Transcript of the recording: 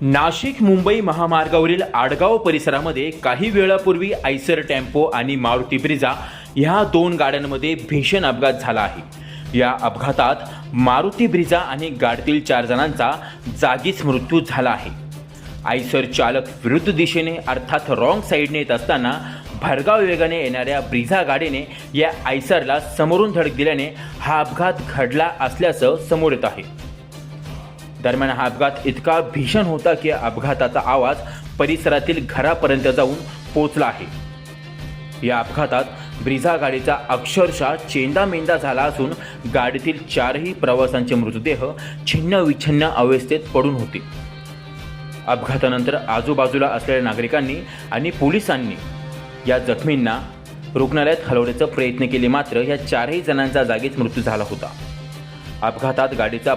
नाशिक मुंबई महामार्गावरील आडगाव परिसरामध्ये काही वेळापूर्वी आयसर टेम्पो आणि मारुती ब्रिजा ह्या दोन गाड्यांमध्ये भीषण अपघात झाला आहे. या अपघातात मारुती ब्रिजा आणि गाडीतील चार जणांचा जागीच मृत्यू झाला आहे. आयसर चालक विरुद्ध दिशेने अर्थात रॉंग साईडने येत असताना भरगाव वेगाने येणाऱ्या ब्रिझा गाडीने या आयसरला समोरून धडक दिल्याने हा अपघात घडला असल्याचं समोर येत आहे. दरम्यान हा अपघात इतका भीषण होता की अपघाताचा आवाज परिसरातील घरापर्यंत जाऊन पोचला आहे. या अपघातात ब्रिझा गाडीचा अक्षरशः चेंदामेंदा झाला असून गाडीतील चारही प्रवाशांचे मृतदेह छिन्न विछिन्न अवस्थेत पडून होते. अपघातानंतर आजूबाजूला असलेल्या नागरिकांनी आणि पोलिसांनी या जखमींना रुग्णालयात हलवण्याचा प्रयत्न केले मात्र या चारही जणांचा जागीच मृत्यू झाला होता. अपघातात गाडीचा